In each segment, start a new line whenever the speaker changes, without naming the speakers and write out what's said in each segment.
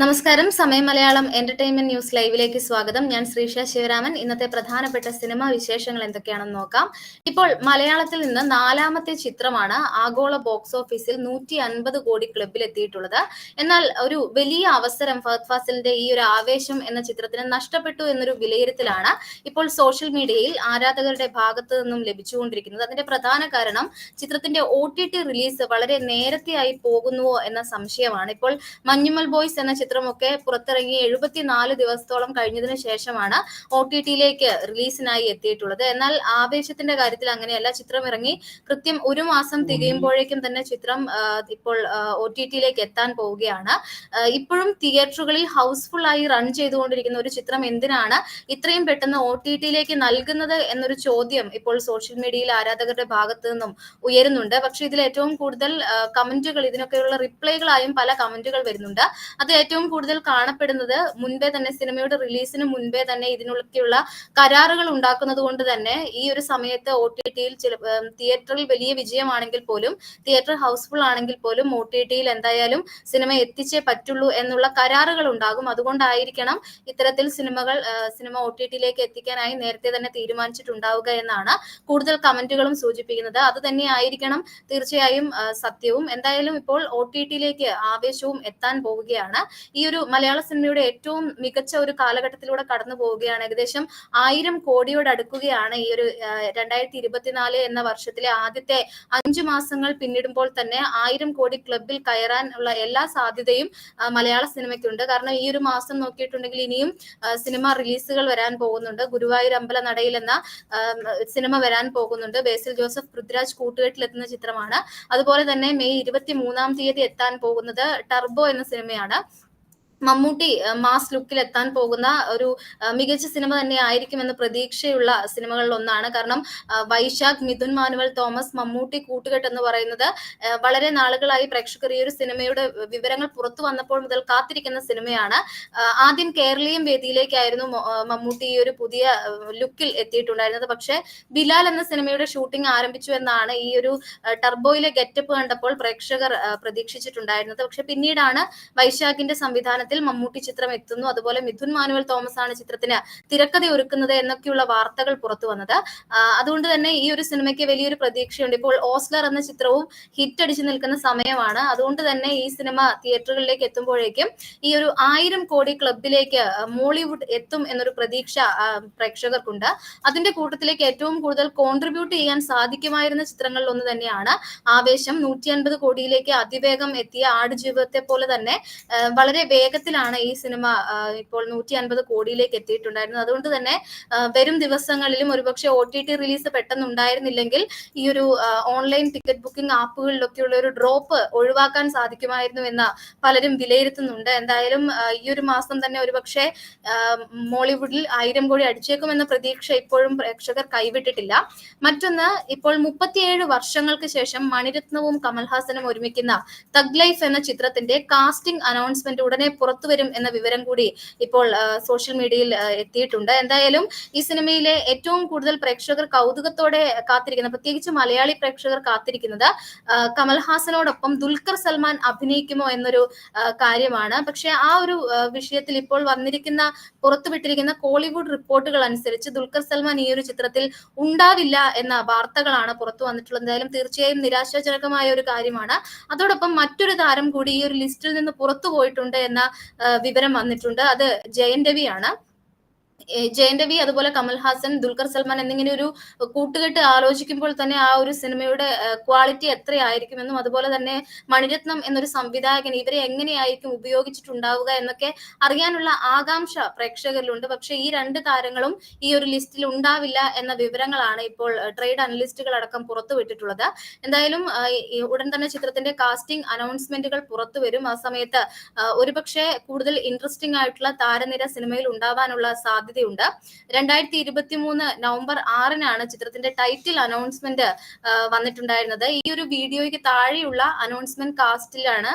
നമസ്കാരം. സമയം Malayalam entertainment news ലൈവിലേക്ക് സ്വാഗതം. ഞാൻ ശ്രീഷ ശിവരാമൻ. ഇന്നത്തെ പ്രധാനപ്പെട്ട സിനിമാ വിശേഷങ്ങൾ എന്തൊക്കെയാണെന്ന് നോക്കാം. ഇപ്പോൾ മലയാളത്തിൽ നിന്ന് നാലാമത്തെ ചിത്രമാണ് ആഗോള ബോക്സ് ഓഫീസിൽ നൂറ്റി അൻപത് കോടി ക്ലബിൽ എത്തിയിട്ടുള്ളത്. എന്നാൽ ഒരു വലിയ അവസരം ഫഹദ് ഫാസിലിന്റെ ഈ ഒരു ആവേശം എന്ന ചിത്രത്തിന് നഷ്ടപ്പെട്ടു എന്നൊരു വിലയിരുത്തലാണ് ഇപ്പോൾ സോഷ്യൽ മീഡിയയിൽ ആരാധകരുടെ ഭാഗത്തു നിന്നും ലഭിച്ചുകൊണ്ടിരിക്കുന്നത്. അതിന്റെ പ്രധാന കാരണം ചിത്രത്തിന്റെ ഒ റിലീസ് വളരെ നേരത്തെയായി പോകുന്നുവോ എന്ന സംശയമാണ്. ഇപ്പോൾ മഞ്ഞുമൽ ബോയ്സ് എന്ന ചിത്രമൊക്കെ പുറത്തിറങ്ങി എഴുപത്തിനാല് ദിവസത്തോളം കഴിഞ്ഞതിന് ശേഷമാണ് ഒ ടി ടിയിലേക്ക് റിലീസിനായി എത്തിയിട്ടുള്ളത്. എന്നാൽ ആവേശത്തിന്റെ കാര്യത്തിൽ അങ്ങനെയല്ല. ചിത്രം ഇറങ്ങി കൃത്യം ഒരു മാസം തികയുമ്പോഴേക്കും തന്നെ ചിത്രം ഇപ്പോൾ ഒ ടി ടിയിലേക്ക് എത്താൻ പോവുകയാണ്. ഇപ്പോഴും തിയേറ്ററുകളിൽ ഹൗസ്ഫുൾ ആയി റൺ ചെയ്തുകൊണ്ടിരിക്കുന്ന ഒരു ചിത്രം എന്തിനാണ് ഇത്രയും പെട്ടെന്ന് ഒ ടി ടിയിലേക്ക് നൽകുന്നത് എന്നൊരു ചോദ്യം ഇപ്പോൾ സോഷ്യൽ മീഡിയയിൽ ആരാധകരുടെ ഭാഗത്ത് നിന്നും ഉയരുന്നുണ്ട്. പക്ഷെ ഇതിൽ ഏറ്റവും കൂടുതൽ കമന്റുകൾ ഇതിനൊക്കെയുള്ള റിപ്ലൈകളായും പല കമന്റുകൾ വരുന്നുണ്ട്. അത് ഏറ്റവും കൂടുതൽ കാണപ്പെടുന്നത് മുൻപേ തന്നെ സിനിമയുടെ റിലീസിന് മുൻപേ തന്നെ ഇതിനൊക്കെയുള്ള കരാറുകൾ ഉണ്ടാക്കുന്നത് കൊണ്ട് തന്നെ ഈ ഒരു സമയത്ത് ഒ ടി ടിയിൽ ചില തിയേറ്ററിൽ വലിയ വിജയമാണെങ്കിൽ പോലും തിയേറ്റർ ഹൗസ്ഫുൾ ആണെങ്കിൽ പോലും ഒ ടി ടിയിൽ എന്തായാലും സിനിമ എത്തിച്ചേ പറ്റുള്ളൂ എന്നുള്ള കരാറുകൾ ഉണ്ടാകും. അതുകൊണ്ടായിരിക്കണം ഇത്തരത്തിൽ സിനിമകൾ സിനിമ ഒ ടി ടിയിലേക്ക് എത്തിക്കാനായി നേരത്തെ തന്നെ തീരുമാനിച്ചിട്ടുണ്ടാവുക എന്നാണ് കൂടുതൽ കമന്റുകളും സൂചിപ്പിക്കുന്നത്. അത് തന്നെ ആയിരിക്കണം തീർച്ചയായും സത്യവും. എന്തായാലും ഇപ്പോൾ ഒ ടി ടിയിലേക്ക് ആവേശവും എത്താൻ പോവുകയാണ്. ഈ ഒരു മലയാള സിനിമയുടെ ഏറ്റവും മികച്ച ഒരു കാലഘട്ടത്തിലൂടെ കടന്നു പോവുകയാണ്. ഏകദേശം ആയിരം കോടിയോട് അടുക്കുകയാണ് ഈ ഒരു രണ്ടായിരത്തി ഇരുപത്തിനാല് എന്ന വർഷത്തിലെ ആദ്യത്തെ അഞ്ചു മാസങ്ങൾ പിന്നിടുമ്പോൾ തന്നെ ആയിരം കോടി ക്ലബിൽ കയറാൻ ഉള്ള എല്ലാ സാധ്യതയും മലയാള സിനിമയ്ക്കുണ്ട്. കാരണം ഈ ഒരു മാസം നോക്കിയിട്ടുണ്ടെങ്കിൽ ഇനിയും സിനിമ റിലീസുകൾ വരാൻ പോകുന്നുണ്ട്. ഗുരുവായൂർ അമ്പല നടയിൽ എന്ന സിനിമ വരാൻ പോകുന്നുണ്ട്. ബേസിൽ ജോസഫ് പൃഥ്വിരാജ് കൂട്ടുകെട്ടിലെത്തുന്ന ചിത്രമാണ്. അതുപോലെ തന്നെ മെയ് ഇരുപത്തി മൂന്നാം തീയതി എത്താൻ പോകുന്നത് ടർബോ എന്ന സിനിമയാണ്. മമ്മൂട്ടി മാസ് ലുക്കിൽ എത്താൻ പോകുന്ന ഒരു മികച്ച സിനിമ തന്നെ ആയിരിക്കും ആയിരിക്കുമെന്ന് പ്രതീക്ഷയുള്ള സിനിമകളിൽ ഒന്നാണ്. കാരണം വൈശാഖ് മിഥുൻ മാനുവൽ തോമസ് മമ്മൂട്ടി കൂട്ടുകെട്ട് എന്ന് പറയുന്നത് വളരെ നാളുകളായി പ്രേക്ഷകർ ഈ ഒരു സിനിമയുടെ വിവരങ്ങൾ പുറത്തു വന്നപ്പോൾ മുതൽ കാത്തിരിക്കുന്ന സിനിമയാണ്. ആദ്യം കേരളീയം വേദിയിലേക്കായിരുന്നു മമ്മൂട്ടി ഈ ഒരു പുതിയ ലുക്കിൽ എത്തിയിട്ടുണ്ടായിരുന്നത്. പക്ഷെ ബിലാൽ എന്ന സിനിമയുടെ ഷൂട്ടിംഗ് ആരംഭിച്ചു എന്നാണ് ഈ ഒരു ടർബോയിലെ ഗെറ്റപ്പ് കണ്ടപ്പോൾ പ്രേക്ഷകർ പ്രതീക്ഷിച്ചിട്ടുണ്ടായിരുന്നത്. പക്ഷെ പിന്നീടാണ് വൈശാഖിന്റെ സംവിധാനത്തിൽ മമ്മൂട്ടി ചിത്രം എത്തുന്നു. അതുപോലെ മിഥുൻ മാനുവൽ തോമസ് ആണ് ചിത്രത്തിന് തിരക്കഥ ഒരുക്കുന്നത് എന്നൊക്കെയുള്ള വാർത്തകൾ പുറത്തു വന്നത്. അതുകൊണ്ട് തന്നെ ഈ ഒരു സിനിമയ്ക്ക് വലിയൊരു പ്രതീക്ഷയുണ്ട്. ഇപ്പോൾ ഓസ്ലർ എന്ന ചിത്രവും ഹിറ്റ് അടിച്ചു നിൽക്കുന്ന സമയമാണ്. അതുകൊണ്ട് തന്നെ ഈ സിനിമ തിയേറ്ററുകളിലേക്ക് എത്തുമ്പോഴേക്കും ഈ ഒരു ആയിരം കോടി ക്ലബിലേക്ക് മോളിവുഡ് എത്തും എന്നൊരു പ്രതീക്ഷ പ്രേക്ഷകർക്കുണ്ട്. അതിന്റെ കൂട്ടത്തിലേക്ക് ഏറ്റവും കൂടുതൽ കോൺട്രിബ്യൂട്ട് ചെയ്യാൻ സാധിക്കുമായിരുന്ന ചിത്രങ്ങളിൽ ഒന്ന് തന്നെയാണ് ആവേശം. നൂറ്റി അൻപത് കോടിയിലേക്ക് അതിവേഗം എത്തിയ ആടുജീവിതത്തെ പോലെ തന്നെ വളരെ വളരെ വേഗത്തിലാണ് ഈ സിനിമ ഇപ്പോൾ നൂറ്റി അൻപത് കോടിയിലേക്ക് എത്തിയിട്ടുണ്ടായിരുന്നത്. അതുകൊണ്ട് തന്നെ വരും ദിവസങ്ങളിലും ഒരുപക്ഷെ ഒ ടി ടി റിലീസ് പെട്ടെന്ന് ഉണ്ടായിരുന്നില്ലെങ്കിൽ ഈ ഒരു ഓൺലൈൻ ടിക്കറ്റ് ബുക്കിംഗ് ആപ്പുകളിലൊക്കെയുള്ള ഒരു ഡ്രോപ്പ് ഒഴിവാക്കാൻ സാധിക്കുമായിരുന്നു എന്ന് പലരും വിലയിരുത്തുന്നുണ്ട്. എന്തായാലും ഈ ഒരു മാസം തന്നെ ഒരുപക്ഷെ മോളിവുഡിൽ ആയിരം കോടി അടിച്ചേക്കുമെന്ന പ്രതീക്ഷ ഇപ്പോഴും പ്രേക്ഷകർ കൈവിട്ടിട്ടില്ല. മറ്റൊന്ന് ഇപ്പോൾ മുപ്പത്തിയേഴ് വർഷങ്ങൾക്ക് ശേഷം മണിരത്നവും കമൽഹാസനും ഒരുമിക്കുന്ന തഗ് ലൈഫ് എന്ന ചിത്രത്തിന്റെ കാസ്റ്റിംഗ് അനൗൺസ്മെന്റ് ഉടനെ പുറത്തുവരും എന്ന വിവരം കൂടി ഇപ്പോൾ സോഷ്യൽ മീഡിയയിൽ എത്തിയിട്ടുണ്ട്. എന്തായാലും ഈ സിനിമയിലെ ഏറ്റവും കൂടുതൽ പ്രേക്ഷകർ കൗതുകത്തോടെ കാത്തിരിക്കുന്നത് പ്രത്യേകിച്ച് മലയാളി പ്രേക്ഷകർ കാത്തിരിക്കുന്നത് കമൽഹാസനോടൊപ്പം ദുൽഖർ സൽമാൻ അഭിനയിക്കുമോ എന്നൊരു കാര്യമാണ്. പക്ഷെ ആ ഒരു വിഷയത്തിൽ ഇപ്പോൾ വന്നിരിക്കുന്ന പുറത്തുവിട്ടിരിക്കുന്ന കോളിവുഡ് റിപ്പോർട്ടുകൾ അനുസരിച്ച് ദുൽഖർ സൽമാൻ ഈ ഒരു ചിത്രത്തിൽ ഉണ്ടാവില്ല എന്ന വാർത്തകളാണ് പുറത്തു വന്നിട്ടുള്ളത്. എന്തായാലും തീർച്ചയായും നിരാശാജനകമായ ഒരു കാര്യമാണ്. അതോടൊപ്പം മറ്റൊരു താരം കൂടി ഈ ഒരു ലിസ്റ്റിൽ നിന്ന് പുറത്തു പോയിട്ടുണ്ട് എന്ന വിവരം വന്നിട്ടുണ്ട്. അത് ജയൻ രവിയാണ്. രവി അതുപോലെ കമൽഹാസൻ ദുൽഖർ സൽമാൻ എന്നിങ്ങനെ ഒരു കൂട്ടുകെട്ട് ആലോചിക്കുമ്പോൾ തന്നെ ആ ഒരു സിനിമയുടെ ക്വാളിറ്റി എത്രയായിരിക്കുമെന്നും അതുപോലെ തന്നെ മണിരത്നം എന്നൊരു സംവിധായകൻ ഇവരെ എങ്ങനെയായിരിക്കും ഉപയോഗിച്ചിട്ടുണ്ടാവുക എന്നൊക്കെ അറിയാനുള്ള ആകാംക്ഷ പ്രേക്ഷകരിലുണ്ട്. പക്ഷെ ഈ രണ്ട് താരങ്ങളും ഈ ഒരു ലിസ്റ്റിൽ ഉണ്ടാവില്ല എന്ന വിവരങ്ങളാണ് ഇപ്പോൾ ട്രേഡ് അനലിസ്റ്റുകൾ അടക്കം പുറത്തുവിട്ടിട്ടുള്ളത് എന്തായാലും ഉടൻ തന്നെ ചിത്രത്തിന്റെ കാസ്റ്റിംഗ് അനൗൺസ്മെന്റുകൾ പുറത്തു വരും. ആ സമയത്ത് ഒരുപക്ഷെ കൂടുതൽ ഇൻട്രസ്റ്റിംഗ് ആയിട്ടുള്ള താരനിര സിനിമയിൽ ഉണ്ടാവാനുള്ള സാധ്യത സാധ്യതയുണ്ട്. രണ്ടായിരത്തി ഇരുപത്തി മൂന്ന് നവംബർ ആറിനാണ് ചിത്രത്തിന്റെ ടൈറ്റിൽ അനൗൺസ്മെന്റ് വന്നിട്ടുണ്ടായിരുന്നത്. ഈ ഒരു വീഡിയോയ്ക്ക് താഴെയുള്ള അനൗൺസ്മെന്റ് കാസ്റ്റിലാണ്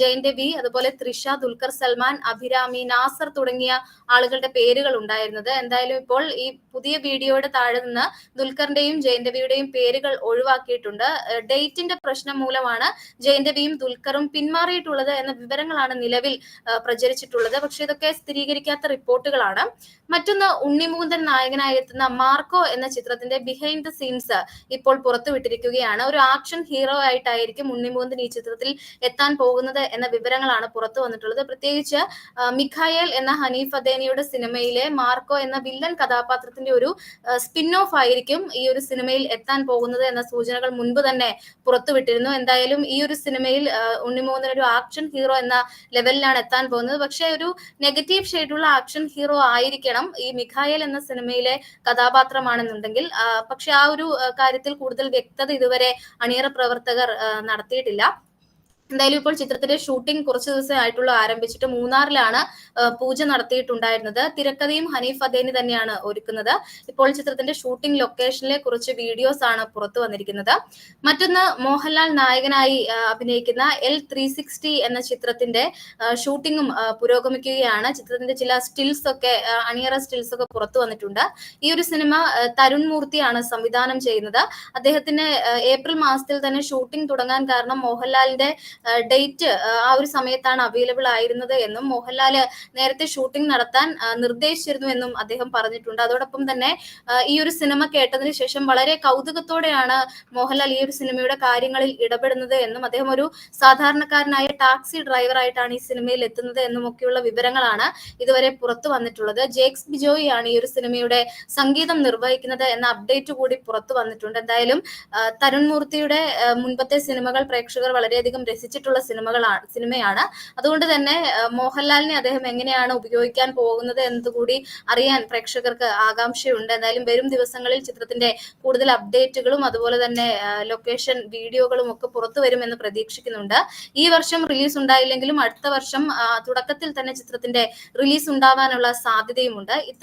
ജയൻ രവി അതുപോലെ ത്രിഷ ദുൽഖർ സൽമാൻ അഭിരാമി നാസർ തുടങ്ങിയ ആളുകളുടെ പേരുകൾ ഉണ്ടായിരുന്നത്. എന്തായാലും ഇപ്പോൾ ഈ പുതിയ വീഡിയോയുടെ താഴെ നിന്ന് ദുൽഖറിന്റെയും ജയൻ രവിയുടെയും പേരുകൾ ഒഴിവാക്കിയിട്ടുണ്ട്. ഡേറ്റിന്റെ പ്രശ്നം മൂലമാണ് ജയൻ രവിയും ദുൽഖറും പിന്മാറിയിട്ടുള്ളത് എന്ന വിവരങ്ങളാണ് നിലവിൽ പ്രചരിച്ചിട്ടുള്ളത്. പക്ഷെ ഇതൊക്കെ സ്ഥിരീകരിക്കാത്ത റിപ്പോർട്ടുകളാണ്. മറ്റൊന്ന് ഉണ്ണിമുകുന്ദൻ നായകനായി എത്തുന്ന മാർക്കോ എന്ന ചിത്രത്തിന്റെ ബിഹൈൻഡ് ദ സീൻസ് ഇപ്പോൾ പുറത്തുവിട്ടിരിക്കുകയാണ് ഒരു ആക്ഷൻ ഹീറോ ആയിട്ടായിരിക്കും ഉണ്ണിമുകുന്ദൻ ഈ ചിത്രത്തിൽ എത്താൻ പോകുന്നത് എന്ന വിവരങ്ങളാണ് പുറത്തു വന്നിട്ടുള്ളത്. പ്രത്യേകിച്ച് മിഖായേൽ എന്ന ഹനീഫ് അദേനിയുടെ സിനിമയിലെ മാർക്കോ എന്ന വില്ലൻ കഥാപാത്രത്തിന്റെ ഒരു സ്പിൻ ഓഫ് ആയിരിക്കും ഈ ഒരു സിനിമയിൽ എത്താൻ പോകുന്നത് എന്ന സൂചനകൾ മുൻപ് തന്നെ പുറത്തുവിട്ടിരുന്നു എന്തായാലും ഈ ഒരു സിനിമയിൽ ഉണ്ണിമോഹൻ ഒരു ആക്ഷൻ ഹീറോ എന്ന ലെവലിലാണ് എത്താൻ പോകുന്നത്. പക്ഷേ ഒരു നെഗറ്റീവ് ഷെയ്ഡുള്ള ആക്ഷൻ ഹീറോ ആയിരിക്കണം ഈ മിഖായൽ എന്ന സിനിമയിലെ കഥാപാത്രമാണെന്നുണ്ടെങ്കിൽ പക്ഷെ ആ ഒരു കാര്യത്തിൽ കൂടുതൽ വ്യക്തത ഇതുവരെ അണിയറ പ്രവർത്തകർ നടത്തിയിട്ടില്ല. എന്തായാലും ഇപ്പോൾ ചിത്രത്തിന്റെ ഷൂട്ടിംഗ് കുറച്ച് ദിവസം ആയിട്ടുള്ള ആരംഭിച്ചിട്ട് മൂന്നാറിലാണ് പൂജ നടത്തിയിട്ടുണ്ടായിരുന്നത്. തിരക്കഥയും ഹനീഫ് അദേനി തന്നെയാണ് ഒരുക്കുന്നത്. ഇപ്പോൾ ചിത്രത്തിന്റെ ഷൂട്ടിംഗ് ലൊക്കേഷനിലെ കുറച്ച് വീഡിയോസ് ആണ് പുറത്തു വന്നിരിക്കുന്നത്. മറ്റൊന്ന് മോഹൻലാൽ നായകനായി അഭിനയിക്കുന്ന എൽ ത്രീ സിക്സ്റ്റി എന്ന ചിത്രത്തിന്റെ ഷൂട്ടിംഗും പുരോഗമിക്കുകയാണ്. ചിത്രത്തിന്റെ ചില സ്റ്റിൽസ് ഒക്കെ അണിയറ സ്റ്റിൽസ് ഒക്കെ പുറത്തു വന്നിട്ടുണ്ട്. ഈ ഒരു സിനിമ തരുൺ മൂർത്തിയാണ് സംവിധാനം ചെയ്യുന്നത്. അദ്ദേഹത്തിന് ഏപ്രിൽ മാസത്തിൽ തന്നെ ഷൂട്ടിംഗ് തുടങ്ങാൻ കാരണം മോഹൻലാലിന്റെ ഡേറ്റ് ആ ഒരു സമയത്താണ് അവൈലബിൾ ആയിരുന്നത് എന്നും മോഹൻലാൽ നേരത്തെ ഷൂട്ടിംഗ് നടത്താൻ നിർദ്ദേശിച്ചിരുന്നു എന്നും അദ്ദേഹം പറഞ്ഞിട്ടുണ്ട്. അതോടൊപ്പം തന്നെ ഈ ഒരു സിനിമ കേട്ടതിന് ശേഷം വളരെ കൗതുകത്തോടെയാണ് മോഹൻലാൽ ഈ ഒരു സിനിമയുടെ കാര്യങ്ങളിൽ ഇടപെടുന്നത് എന്നും അദ്ദേഹം ഒരു സാധാരണക്കാരനായ ടാക്സി ഡ്രൈവറായിട്ടാണ് ഈ സിനിമയിൽ എത്തുന്നത് എന്നും ഒക്കെയുള്ള വിവരങ്ങളാണ് ഇതുവരെ പുറത്തു വന്നിട്ടുള്ളത്. ജേക്സ് ബിജോയി ആണ് ഈ ഒരു സിനിമയുടെ സംഗീതം നിർവഹിക്കുന്നത് എന്ന അപ്ഡേറ്റ് കൂടി പുറത്തു വന്നിട്ടുണ്ട്. എന്തായാലും തരുൺ മൂർത്തിയുടെ മുൻപത്തെ സിനിമകൾ പ്രേക്ഷകർ വളരെയധികം രസിച്ചിട്ടുള്ള സിനിമകളാണ് സിനിമയാണ്. അതുകൊണ്ട് തന്നെ മോഹൻലാലിനെ അദ്ദേഹം എങ്ങനെയാണ് ഉപയോഗിക്കാൻ പോകുന്നത് എന്നതുകൂടി അറിയാൻ പ്രേക്ഷകർക്ക് ആകാംക്ഷയുണ്ട്. എന്തായാലും വരും ദിവസങ്ങളിൽ ചിത്രത്തിന്റെ കൂടുതൽ അപ്ഡേറ്റുകളും അതുപോലെ തന്നെ ലൊക്കേഷൻ വീഡിയോകളും ഒക്കെ പുറത്തു വരുമെന്ന് പ്രതീക്ഷിക്കുന്നുണ്ട്. ഈ വർഷം റിലീസ് ഉണ്ടായില്ലെങ്കിലും അടുത്ത വർഷം തുടക്കത്തിൽ തന്നെ ചിത്രത്തിന്റെ റിലീസ് ഉണ്ടാവാനുള്ള സാധ്യതയുമുണ്ട്.